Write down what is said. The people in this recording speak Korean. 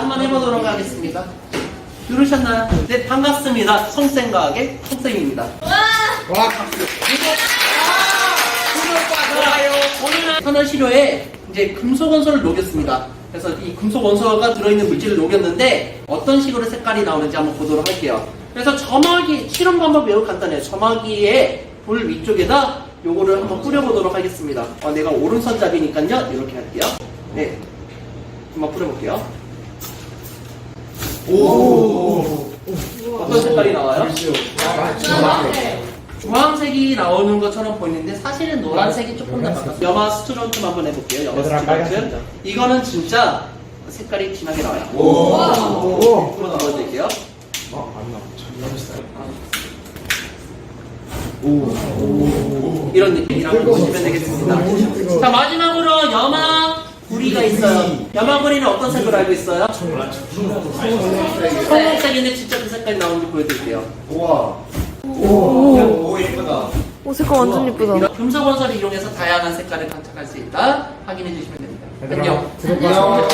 한번 해보도록 하겠습니다. 누르셨나요? 네, 반갑습니다. 성생과학의 성생입니다. 와, 박수. 오늘은 천연 시료에 이제 금속 원소를 녹였습니다. 그래서 이 금속 원소가 들어있는 물질을 녹였는데 어떤 식으로 색깔이 나오는지 한번 보도록 할게요. 그래서 점화기 실험 방법 매우 간단해요. 점화기에 돌 위쪽에다 요거를 한번 뿌려보도록 하겠습니다. 어, 내가 오른손잡이니까요. 이렇게 할게요. 네, 한번 뿌려볼게요. 오. 어떤 색깔이 나와요? 주황색. 주황색이 나오는 것처럼 보이는데 사실은 노란색이 조금 더 가깝어요. 염화 스트로트 한번 해볼게요. 염화 얘들아, 스트로트. 빨간색이다. 이거는 진짜 색깔이 진하게 나와요. 오. 오. 앞으로 넣어드릴게요. 어. 이런 느낌이라고 보시면 되겠습니다. 자 마지막으로 염화 구리가 있어요. 염화 구리는 어떤 색으로 알고 있어요? 청록색인데 진짜 그 색깔이 나오는지 보여드릴게요. 우와. 오. 오 예쁘다. 오 색깔 완전 예쁘다. 이런 금속 원소를 이용해서 다양한 색깔을 관찰할 수 있다. 확인해 주시면 됩니다. 안녕. 안녕.